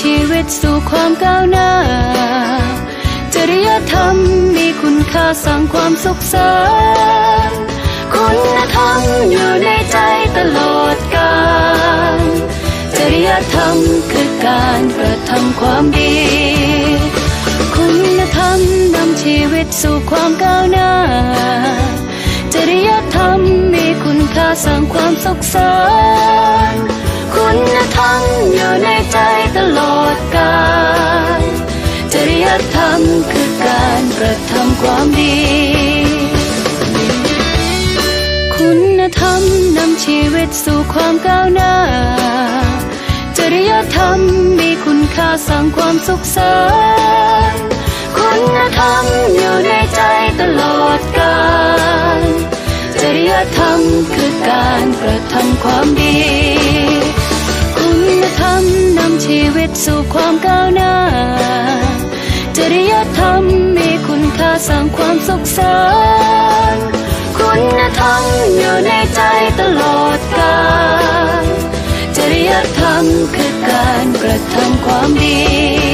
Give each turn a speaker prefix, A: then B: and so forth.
A: ชีวิตสู่ความก้าวหน้า จริยธรรมมีคุณค่าสร้างความสุขสันต์คุณธรรมอยู่ในใจตลอดกาลจริยธรรมคือการกระทำความดี คุณธรรมนำชีวิตสู่ความก้าวหน้า จริยธรรมมีคุณค่าสร้างความสุขสันต์ ความดี คุณธรรมนำชีวิตสู่ความก้าวหน้า จริยธรรมมีคุณค่าสร้างความสุขสันต์คุณธรรมอยู่ในใจตลอดกาลจริยธรรมคือการกระทำความดี คุณธรรมนำชีวิตสู่ความก้าวหน้า สร้างความสุขสานคุณธรรมอยู่ในใจตลอดกาลจริยธรรมคือการกระทำความดี